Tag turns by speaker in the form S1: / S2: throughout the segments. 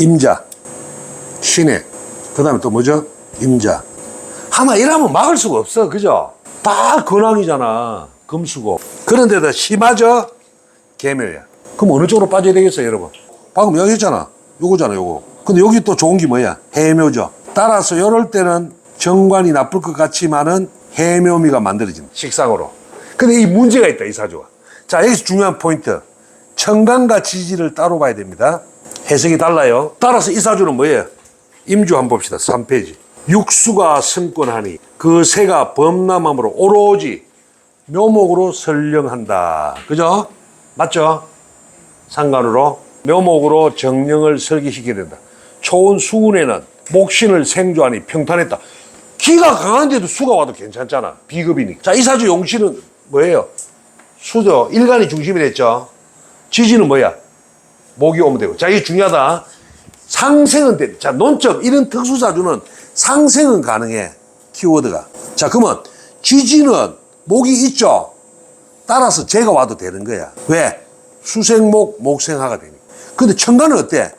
S1: 임자, 신해. 그 다음에 또 뭐죠? 임자. 하나 이러면 막을 수가 없어. 그죠? 다 근황이잖아. 금수고. 그런데도 심하죠? 개묘야. 그럼 어느 쪽으로 빠져야 되겠어요, 여러분? 방금 여기 했잖아. 요거잖아, 요거. 근데 여기 또 좋은 게 뭐야? 해묘죠. 따라서 요럴 때는 정관이 나쁠 것 같지만은 해묘미가 만들어진다. 식상으로. 근데 이 문제가 있다, 이 사주가. 자, 여기서 중요한 포인트. 청간과 지지를 따로 봐야 됩니다. 해석이 달라요. 따라서 이 사주는 뭐예요? 임주 한번 봅시다. 3페이지. 육수가 승권하니 그 새가 범람함으로 오로지 묘목으로 설령한다. 그죠? 맞죠? 상관으로 묘목으로 정령을 설계시켜야 된다. 초운 수운에는 목신을 생조하니 평탄했다. 기가 강한데도 수가 와도 괜찮잖아. 비급이니까. 자, 이 사주 용신은 뭐예요? 수죠. 일간이 중심이 됐죠. 지지는 뭐야? 목이 오면 되고. 자, 이게 중요하다. 상생은 돼. 자, 논점. 이런 특수사주는 상생은 가능해. 키워드가. 자, 그러면 지지는 목이 있죠? 따라서 제가 와도 되는 거야. 왜? 수생목, 목생화가 되니까. 근데 청간은 어때?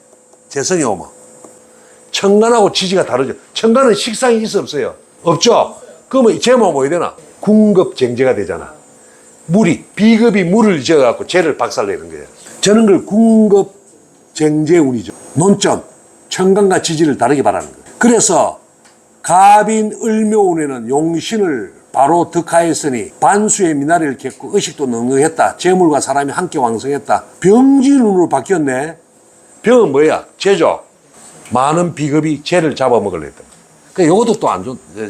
S1: 재성이 오면. 청간하고 지지가 다르죠. 청간은 식상이 있어 없어요? 없죠? 그러면 제목 뭐 해야 되나? 궁급쟁제가 되잖아. 물이, 비급이 물을 지어갖고 죄를 박살내는 거예요. 저는 그걸 궁급쟁제운이죠. 논점, 청간과 지지를 다르게 바라는 거예요. 그래서 갑인 을묘운에는 용신을 바로 득하였으니 반수의 미나리를 겠고 의식도 넉넉했다. 재물과 사람이 함께 왕성했다. 병진운으로 바뀌었네. 병은 뭐야? 죄죠. 많은 비급이 죄를 잡아먹으려 했다. 그 요것도 또 안 좋, 저,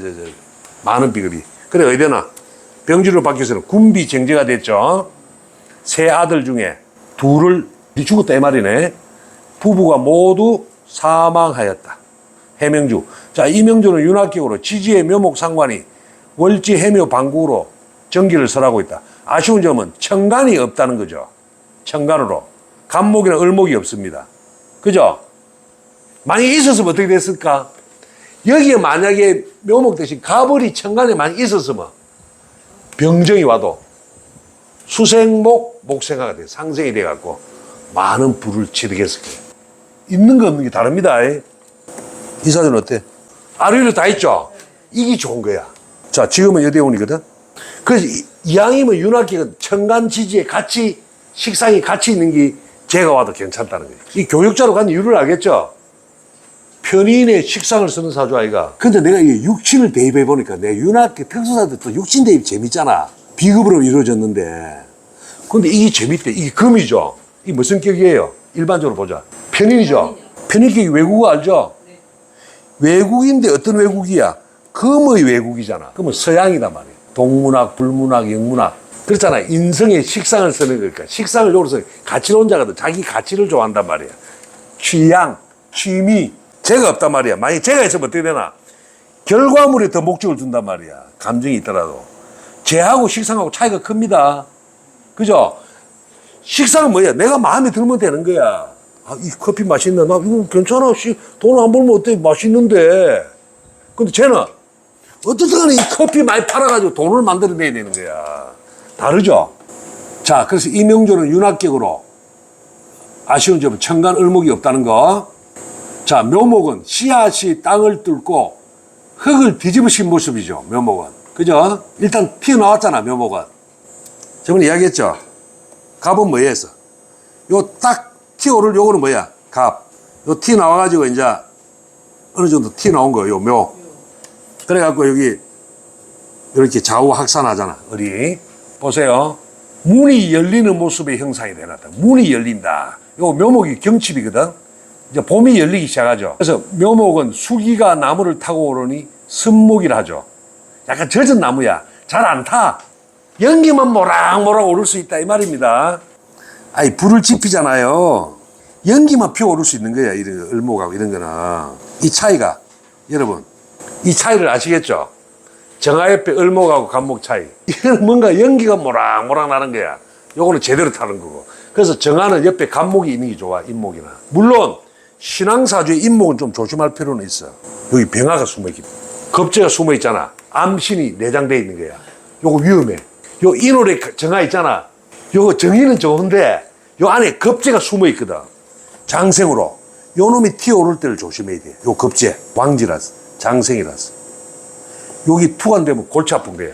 S1: 많은 비급이. 그래, 어디나 병진으로 바뀌어서는 군비 정제가 됐죠. 세 아들 중에 둘을 니 죽었다 이 말이네. 부부가 모두 사망하였다. 해명주. 자, 이명주는 윤학격으로 지지의 묘목 상관이 월지 해묘 방국으로 전기를 설하고 있다. 아쉬운 점은 청간이 없다는 거죠. 청간으로. 간목이나 을목이 없습니다. 그죠? 만약에 있었으면 어떻게 됐을까? 여기에 만약에 묘목 대신 가벌이 청간에 만약 있었으면 병정이 와도 수생목, 목생화가 돼 상생이 돼갖고 많은 불을 지르겠을 거예요. 있는 거 없는 게 다릅니다. 이 사주는 어때? 아류를 다 있죠? 이게 좋은 거야. 자, 지금은 여대운이거든? 그래서 이- 이왕이면 윤학기가 청간 지지에 같이, 식상이 같이 있는 게 제가 와도 괜찮다는 거예요. 이 교육자로 간 이유를 알겠죠? 편인의 식상을 쓰는 사주 아이가. 근데 내가 이 육친을 대입해 보니까 내 윤학기 특수사들 또 육친 대입 재밌잖아. 비급으로 이루어졌는데. 근데 이게 재밌대. 이게 금이죠. 이게 무슨 격이에요? 일반적으로 보자. 편인이죠. 편인격이 외국어 알죠? 외국인데 어떤 외국이야? 금의 외국이잖아. 그러면 서양이단 말이야. 동문학, 불문학, 영문학. 그렇잖아. 인성의 식상을 쓰는 거니까. 식상을 요로서 가치론자거든. 자기 가치를 좋아한단 말이야. 취향, 취미. 제가 없단 말이야. 만약 제가 있으면 어떻게 되나? 결과물에 더 목적을 둔단 말이야. 감정이 있더라도. 쟤하고 식상하고 차이가 큽니다. 그죠? 식상은 뭐야? 내가 마음에 들면 되는 거야. 아, 이 커피 맛있네. 나 이거 괜찮아. 씨, 돈안 벌면 어때? 맛있는데. 근데 쟤는 어떻든 간에 이 커피 많이 팔아가지고 돈을 만들어내야 되는 거야. 다르죠? 자, 그래서 이명조는 윤학격으로 아쉬운 점은 청간 을목이 없다는 거. 자, 묘목은 씨앗이 땅을 뚫고 흙을 뒤집으신 모습이죠. 묘목은. 그죠? 일단 튀어나왔잖아, 묘목은. 저번에 이야기했죠? 갑은 뭐였어? 요 딱 튀어오를 요거는 뭐야? 갑. 요튀 나와가지고 이제 어느 정도 튀 나온 거예요, 묘. 그래갖고 여기 이렇게 좌우 확산하잖아, 을이. 보세요. 문이 열리는 모습의 형상이 되놨다. 문이 열린다. 요 묘목이 경칩이거든. 이제 봄이 열리기 시작하죠. 그래서 묘목은 수기가 나무를 타고 오르니 습목이라 하죠. 약간 젖은 나무야. 잘 안 타. 연기만 모락모락 오를 수 있다 이 말입니다. 아니 불을 지피잖아요. 연기만 피어 오를 수 있는 거야. 이런 을목하고 이런 거는 이 차이가 여러분 이 차이를 아시겠죠? 정화 옆에 을목하고 간목 차이. 이건 뭔가 연기가 모락모락 나는 거야. 요거는 제대로 타는 거고. 그래서 정화는 옆에 간목이 있는 게 좋아. 인목이나. 물론 신앙사주의 인목은 좀 조심할 필요는 있어. 여기 병화가 숨어 있기. 겁재가 숨어 있잖아. 암신이 내장돼 있는 거야. 요거 위험해. 요 인월에 정화 있잖아. 요거 정의는 좋은데 요 안에 겁재가 숨어 있거든. 장생으로. 요 놈이 튀어오를 때를 조심해야 돼. 요 급제, 왕지라서, 장생이라서. 여기 투관되면 골치 아픈 거야.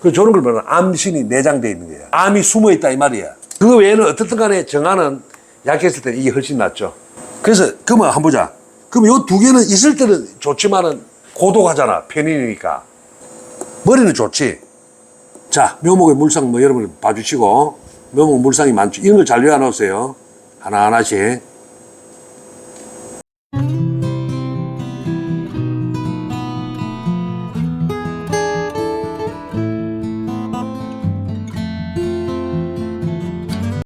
S1: 그래서 저런 걸 보면 암신이 내장되어 있는 거야. 암이 숨어 있다 이 말이야. 그거 외에는 어떻든 간에 정화는 약했을 때 이게 훨씬 낫죠. 그래서 그러면 한번 보자. 그럼 요 두 개는 있을 때는 좋지만은 고독하잖아. 편인이니까. 머리는 좋지. 자, 묘목의 물상 뭐 여러분 봐주시고 묘목 물상이 많죠. 이런 걸 잘 외워놓으세요. 하나하나씩.